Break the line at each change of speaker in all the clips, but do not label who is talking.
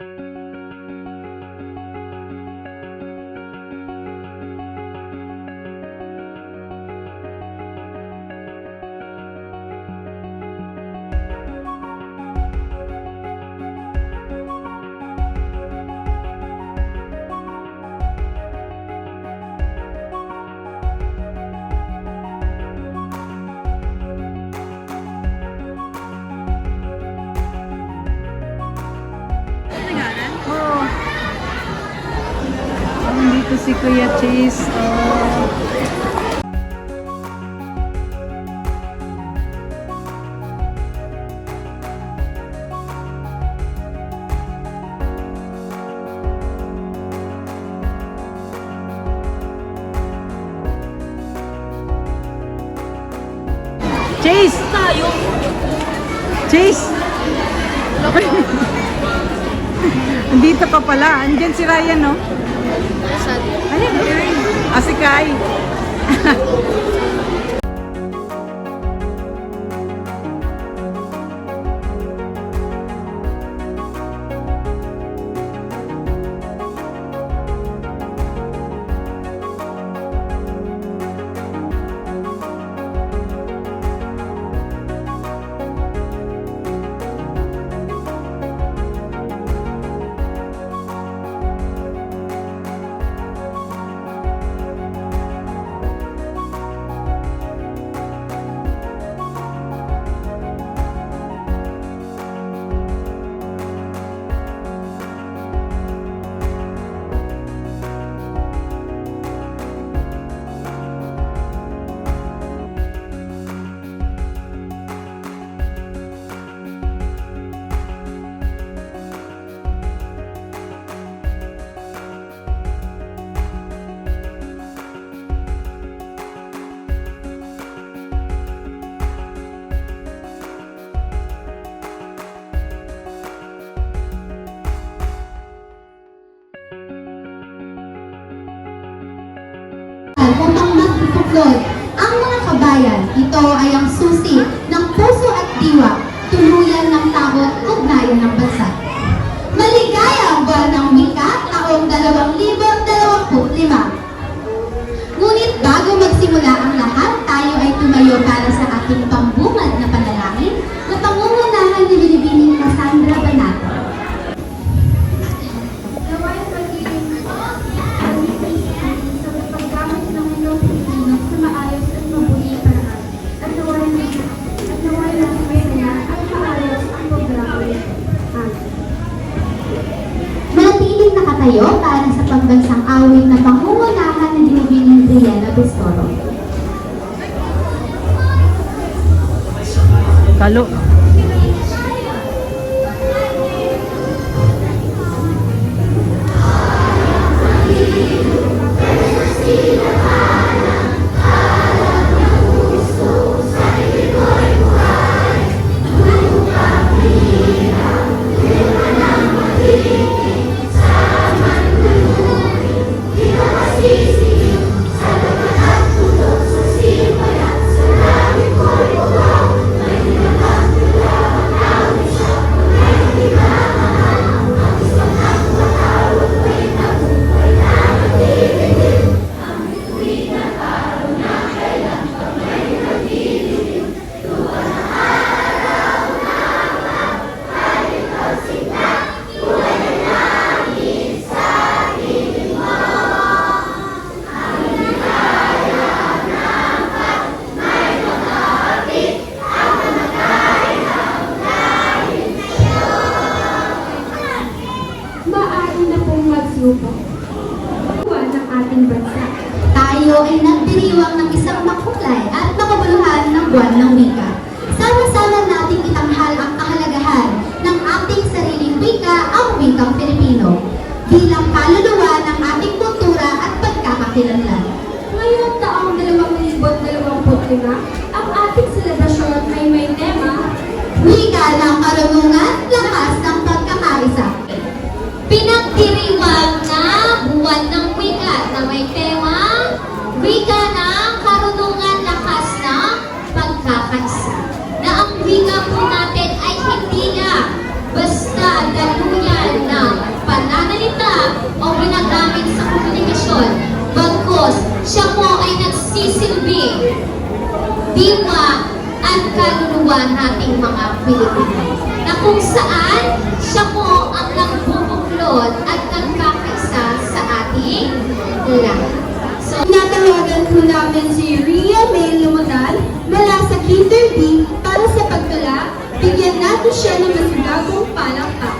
Oo. Nandito si Kuya Chase. Oh. Chase! Tayo! Chase! Andito ka pala. Andyan si Ryan, no? Ayun, ayun. Ah, si
magpupuklod ang mga kabayan. Ito ay ang susi ng puso at diwa, tuluyan ng tao at ugnayan ng pambansang awit na pangungunahan ng Binibining Brianna Bistoro.
Talo.
problema, ang ating selebrasyon ay may tema, Wika ng Karunungan, Lakas ng Pagkakaisa.
Pinagdiriwang na buwan ng wika na may tema, Wika ng Karunungan, Lakas ng Pagkakaisa. Na ang wika po natin ay hindi na basta daluyan ng pananalita o ginagamit sa komunikasyon. Bagkos, siya po ay nagsisilbi nating mga Pilipino. Na kung saan siya po ang nagbubuklod at nagkakaisa sa ating lahat. So,
Tinatawagan po namin si Ria May Lumagal mula sa Kinder B para sa pagtula. Bigyan natin siya ng masigagong palakpakan. Maraming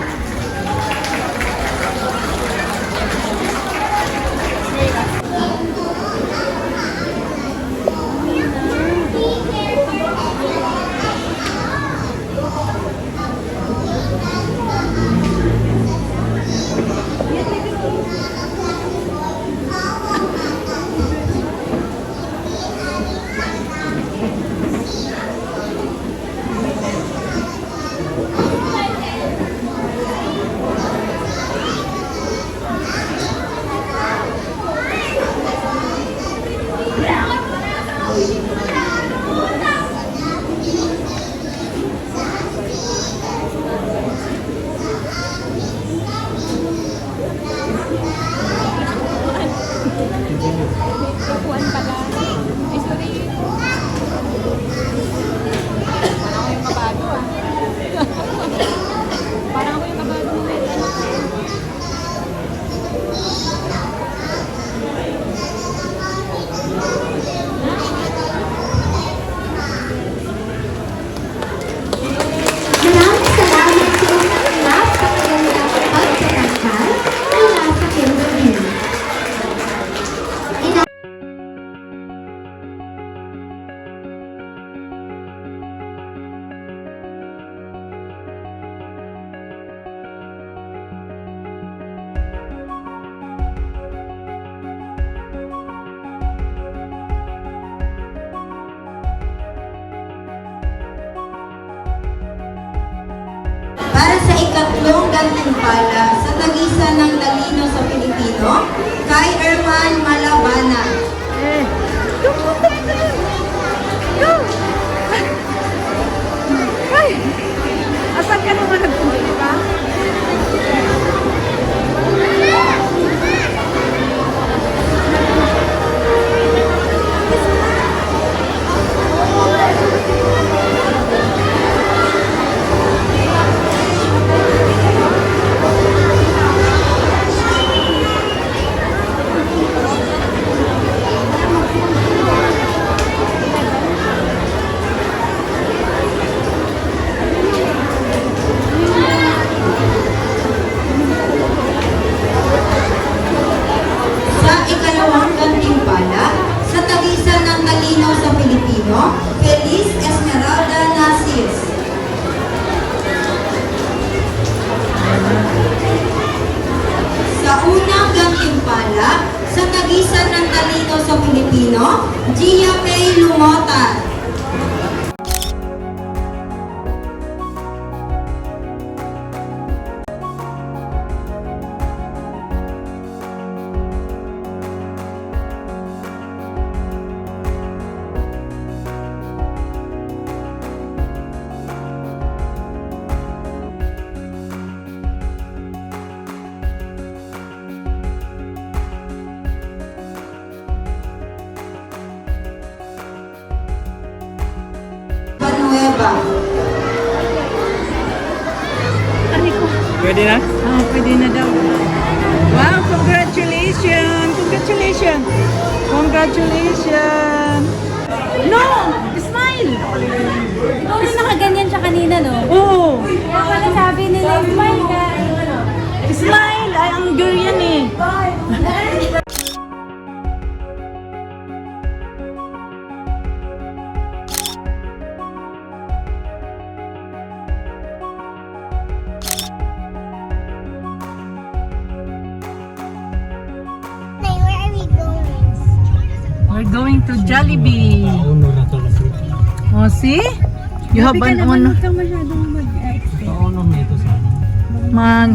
ikatlong gantimpala sa tagisan ng talino sa Pilipino, kay Erman Malabana.
Eh. Go! Ay! Asan ka naman nagpunta ka?
Pilipino, Feliz
Jollibee.
Uno na to.
Oh, see? You have an honor.
Huwag masyadong mag-expect.
Uno nito sa ano.
Mag...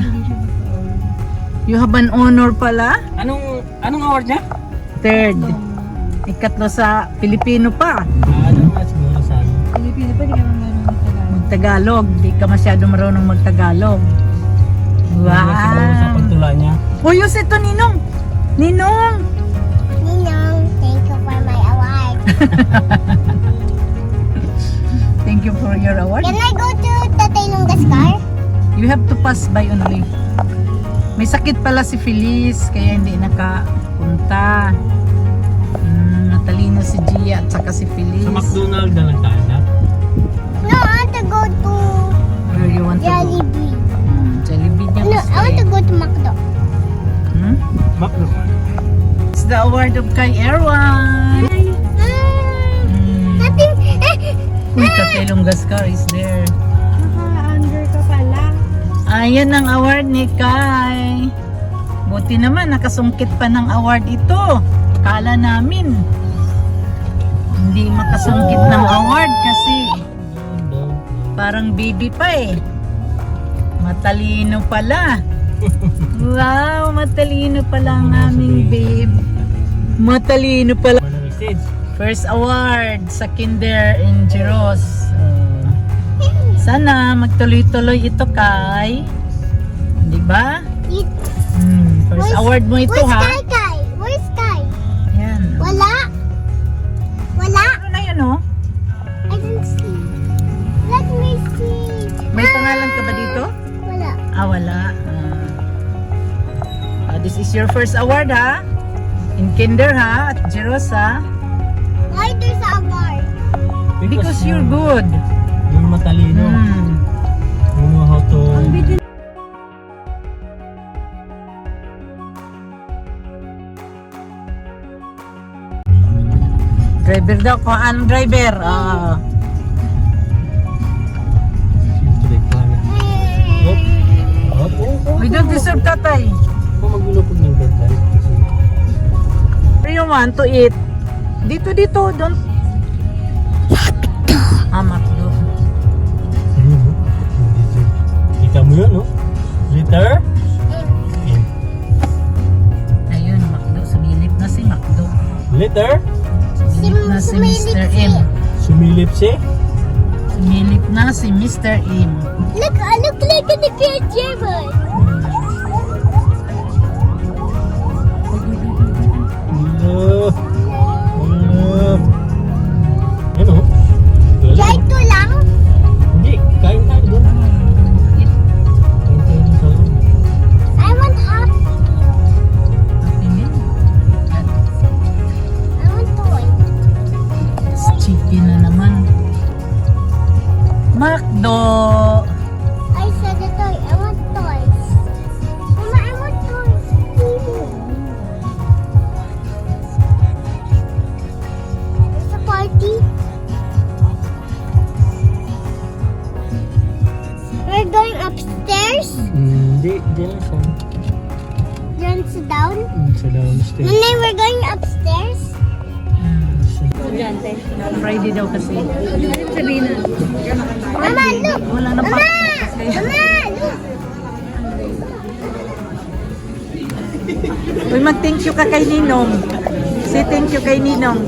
You have an honor pala?
Anong, anong award niya?
Third. Ikatlo sa Pilipino pa.
Ah, ano nga siguro sa ano.
Pilipino pa, di ka marunong Tagalog.
Magtagalog. Di ka masyado marunong magtagalog.
Siguro sa
Wow!
pagtula niya.
Oh, yun ito, Ninong! Ninong!
Thank you for
your award.
Can I go to Tatay Lungascar?
You have to pass by only. May sakit pala si Feliz, kaya hindi nakapunta. Mm, natalino si Gia at saka si Feliz.
Sa McDonald's na lang tayo na.
No, I want to go to
Where you want to go?
Jollibee.
Mm, Jollibee niya
No, I want to go to McDo.
Hmm?
McDo.
It's the award of Kay Erwan. Uy, Tatay Lungascar is there.
Naka-under ka pala.
Ayan ang award ni Kai. Buti naman, nakasungkit pa ng award ito. Kala namin. Hindi makasungkit ng award kasi parang baby pa eh. Matalino pala. Wow, matalino pala ang aming babe. Matalino pala. First award sa Kinder in Jeros. sana magtuloy-tuloy ito kay. Di ba? Hmm, first
Where's-
award mo ito
Where's
ha.
Kai Kai? Where's Kai?
Yan.
Wala. Wala.
Ano na yun oh?
I don't see. Let me see.
May pangalan ka ba dito?
Wala.
Ah, wala. Ah, this is your first award ha. In Kinder ha, at Jeros ha. Because you're good.
Yung matalino.
Hmm.
You know how to...
Driver daw, kung anong driver. Ah.
Hop. Oh, oh.
we don't deserve tatay.
Kung maglulupog ng tatay. Kasi
Where you want to eat? Dito, dito. Don't. Sumilip na si Mr. M.
Sumilip si?
Sumilip na si Mr. M.
Look, I look like a kid German. Going upstairs.
Hindi, lang siya.
Then sit down.
Mm, Sa downstairs.
Nene, we're going upstairs.
Friday daw kasi.
Mama, look.
Wala na pa.
Mama,
Kasi.
Mama, look.
Uy, mag-thank you ka kay Ninong. Say thank you kay Ninong.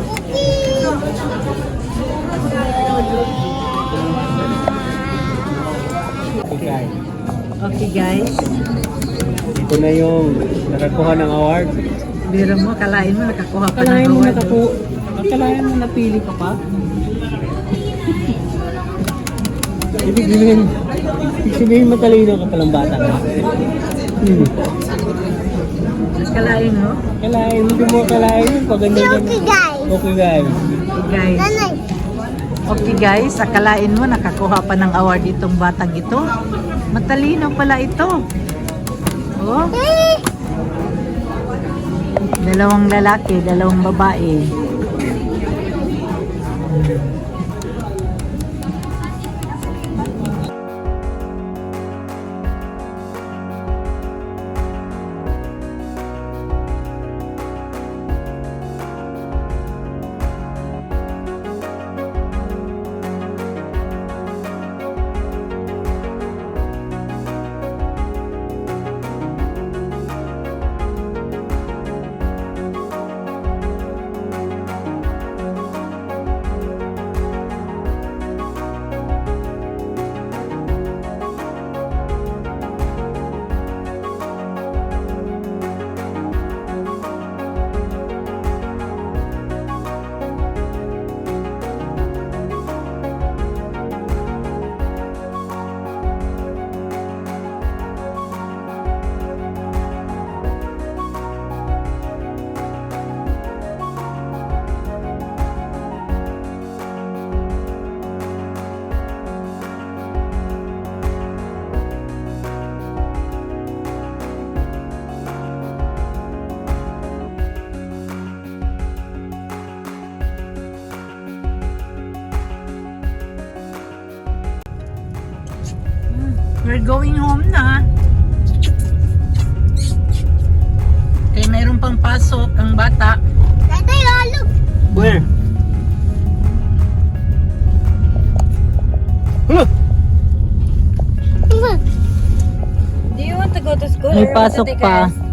Okay
guys.
Ito na yung nakakuha ng award.
Biro mo, kalain mo, nakakuha pa ng
Akalain mo
award.
nakaku... Akalain mo napili ka pa? Ibig sabihin, ibig sabihin matalino ka palang bata ka. Hmm.
Kalain mo.
Kalain, hindi mo kalain yung paganda
Okay, guys.
Okay guys.
Okay guys. Okay guys, akalain mo, nakakuha pa ng award itong batang ito. Matalino pala ito. Oh, dalawang lalaki, dalawang babae. Going home na. Kaya mayroon pang pasok ang bata.
Tatay, alog.
Where? Huh?
Do you want to go to school
May
or you want to
pasok
take
pa.
a rest?